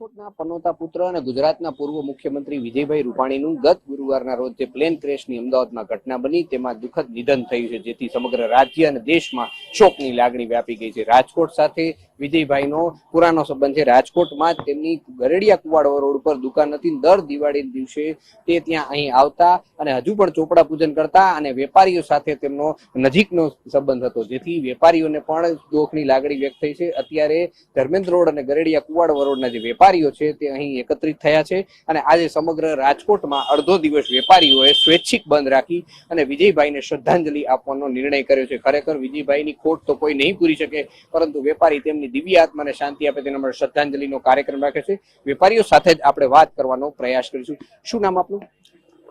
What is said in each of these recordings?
રાજકોટના પનોતા પુત્ર અને ગુજરાતના પૂર્વ મુખ્યમંત્રી વિજયભાઈ રૂપાણીનું ગત ગુરુવારના રોજ જે પ્લેન ક્રેશની અમદાવાદમાં ઘટના બની, તેમાં દુઃખદ નિધન થયું છે, જેથી સમગ્ર રાજ્ય અને દેશમાં શોકની લાગણી વ્યાપી ગઈ છે. રાજકોટ સાથે વિજયભાઈનો પુરાનો સંબંધ છે. રાજકોટમાં તેમની ગરડિયા કુવાડો રોડ ઉપર દુકાન હતી. દર દિવાળી દિવસે તે ત્યાં અહીં આવતા અને હજુ પણ ચોપડા પૂજન કરતા અને વેપારીઓ સાથે તેમનો નજીકનો સંબંધ હતો. જેથી વેપારીઓને પણ દુઃખની લાગણી વ્યક્ત થઈ છે. અત્યારે ધર્મેન્દ્ર રોડ અને ગરેડિયા કુવાડ રોડના જે વેપારીઓ છે તે અહીં એકત્રિત થયા છે અને આજે સમગ્ર રાજકોટમાં અડધો દિવસ વેપારીઓએ સ્વૈચ્છિક બંધ રાખી અને વિજયભાઈને શ્રદ્ધાંજલિ આપવાનો નિર્ણય કર્યો છે. ખરેખર વિજયભાઈની ખોટ તો કોઈ નહીં પૂરી શકે, પરંતુ વેપારી તેમની દિવ્ય આત્માને શાંતિ આપે તેના માટે શ્રદ્ધાંજલિનો કાર્યક્રમ રાખે છે. વેપારીઓ સાથે જ આપણે વાત કરવાનો પ્રયાસ કરીશું. શું નામ આપનું?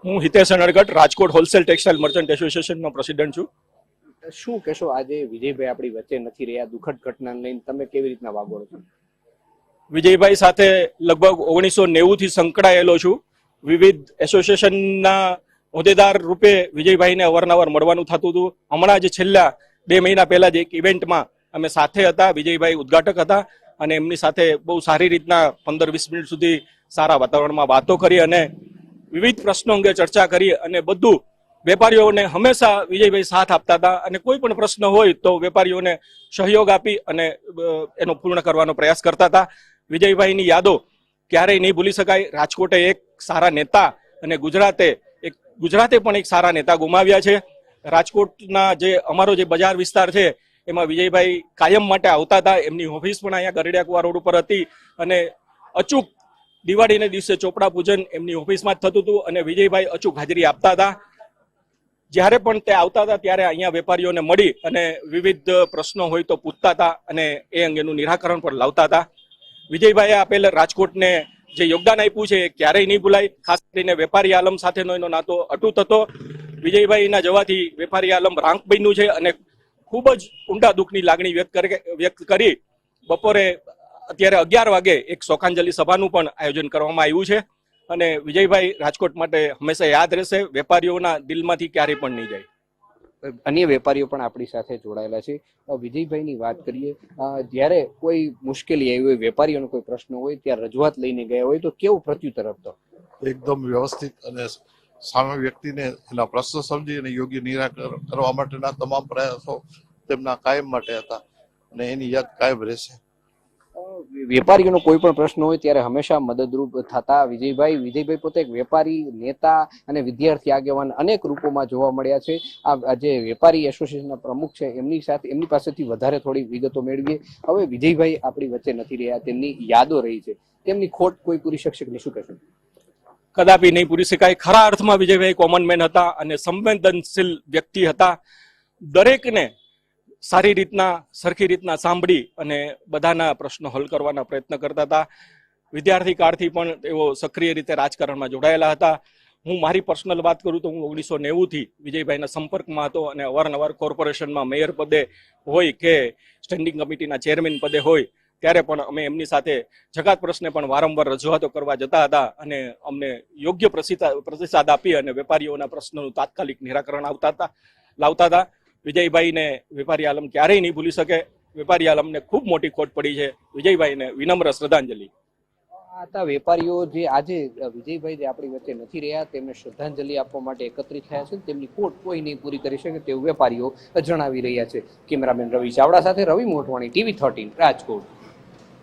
હું Hitesh Anadgadh Rajkot wholesale textile merchant એસોસિએશનનો president છું. શું કહેશો આજે વિજયભાઈ આપણી વચ્ચે નથી રહ્યા? દુઃખદ ઘટનાને લઈને તમે કેવી રીતના વાગોળો છો? વિજયભાઈ સાથે લગભગ ઓગણીસો નેવુંથી સંકળાયેલો છું. વિવિધ એસોસિએશનના હોદ્દેદાર રૂપે વિજયભાઈને અવારનવાર મળવાનું થતું હતું. હમણાં જ છેલ્લા બે મહિના પહેલા જ એક ઇવેન્ટમાં અમે સાથે હતા, વિજયભાઈ ઉદ્ઘાટક હતા અને એમની સાથે બહુ સારી રીતના પંદર વીસ મિનિટ સુધી સારા વાતાવરણમાં વાતો કરી અને વિવિધ પ્રશ્નો અંગે ચર્ચા કરી અને બધું વેપારીઓને હંમેશા વિજયભાઈ સાથ આપતા હતા અને કોઈ પણ પ્રશ્ન હોય તો વેપારીઓને સહયોગ આપી અને એનો પૂર્ણ કરવાનો પ્રયાસ કરતા હતા. વિજયભાઈની યાદો ક્યારેય નહીં ભૂલી શકાય. રાજકોટે એક સારા નેતા અને ગુજરાતે એક, ગુજરાતે પણ એક સારા નેતા ગુમાવ્યા છે. રાજકોટના જે, અમારો જે બજાર વિસ્તાર છે એમાં વિજયભાઈ કાયમ માટે આવતા હતા. એમની ઓફિસ પણ અહીંયા ગરડિયાકુવા રોડ ઉપર હતી અને અચૂક દિવાળીને દિવસે ચોપડા પૂજન એમની ઓફિસમાં જ થતું હતું અને વિજયભાઈ અચૂક હાજરી આપતા હતા. જ્યારે પણ તે આવતા હતા ત્યારે અહીંયા વેપારીઓને મળી અને વિવિધ પ્રશ્નો હોય તો પૂછતા હતા અને એ અંગેનું નિરાકરણ પણ લાવતા હતા. વિજયભાઈએ આપેલ રાજકોટને જે યોગદાન આપ્યું છે એ ક્યારેય નહીં ભૂલાય. ખાસ કરીને વેપારી આલમ સાથેનો એનો નાતો અટૂટ હતો. વિજયભાઈના જવાથી વેપારી આલમ રાંક છે અને ખૂબ જ ઊંડા દુઃખની લાગણી વ્યક્ત કરી વ્યક્ત કરી બપોરે અત્યારે અગિયાર વાગે એક શોકાંજલિ સભાનું પણ આયોજન કરવામાં આવ્યું છે અને વિજયભાઈ રાજકોટ માટે હંમેશા યાદ રહેશે વેપારીઓના દિલમાંથી ક્યારેય પણ નહીં જાય. અન્ય વેપારીઓ પણ આપણી સાથે જોડાયેલા છે. વિજયભાઈની વાત કરીએ જ્યારે કોઈ મુશ્કેલી આવી હોય વેપારીઓનો કોઈ પ્રશ્ન હોય ત્યાં રજૂઆત લઈને ગયા હોય તો કેવું પ્રત્યુત્તર આપતો? એકદમ વ્યવસ્થિત અને સામે વ્યક્તિને એના પ્રશ્ન સમજી યોગ્ય નિરાકરણ કરવા માટેના તમામ પ્રયાસો તેમના કાયમ માટે હતા. અને એની યાદ કાયમ રહેશે. વેપારીઓનો કોઈ પણ પ્રશ્ન હોય ત્યારે હંમેશા મદદરૂપ થતા વિજયભાઈ. વિજયભાઈ પોતે એક વેપારી, નેતા અને વિદ્યાર્થી આગેવાન અનેક રૂપોમાં જોવા મળ્યા છે. આ જે વેપારી એસોસિએશનના પ્રમુખ છે. એમની સાથે, એમની પાસેથી વધારે થોડી વિગતો મેળવીએ. હવે વિજયભાઈ આપણી વચ્ચે નથી રહ્યા. તેમની યાદો રહી છે. તેમની ખોટ કોઈ પૂરી શકશે કે શું કહેશો? કદાપી નહીં પૂરી શકાય. ખરા અર્થમાં વિજયભાઈ કોમન મેન હતા અને સંવેદનશીલ વ્યક્તિ હતા. દરેકને સારી રીતના, સરખી રીતના સાંભળી અને બધાના પ્રશ્નો હલ કરવાના પ્રયત્ન કરતા હતા. વિદ્યાર્થી કાળથી પણ તેઓ સક્રિય રીતે રાજકારણમાં જોડાયેલા હતા. હું મારી પર્સનલ વાત કરું તો હું ઓગણીસો નેવુંથી વિજયભાઈના સંપર્કમાં હતો અને અવારનવાર કોર્પોરેશનમાં મેયર પદે હોય કે સ્ટેન્ડિંગ કમિટીના ચેરમેન પદે હોય. ત્યારે પણ અમે એમની સાથે જગાત પ્રશ્ને પણ વારંવાર રજૂઆતો કરવા જતા હતા અને અમને યોગ્ય પ્રતિસાદ આપી અને વેપારીઓના પ્રશ્નોનું તાત્કાલિક નિરાકરણ આવતા હતા, લાવતા હતા. વિજયભાઈને વેપારી આલમ ક્યારેય નહીં ભૂલી શકે. વેપારી આલમને ખૂબ મોટી ખોટ પડી છે. વિજયભાઈને વિનમ્ર શ્રદ્ધાંજલિ. હતા વેપારીઓ જે આજે વિજયભાઈ જે આપણી વચ્ચે નથી રહ્યા, તેમને શ્રદ્ધાંજલિ આપવા માટે એકત્રિત થયા છે તેમની ખોટ કોઈ નહીં પૂરી કરી શકે તેવું વેપારીઓ જણાવી રહ્યા છે. કેમેરામેન રવિ ચાવડા સાથે રવિ મોટવાણી ટીવી થર્ટીન, રાજકોટ.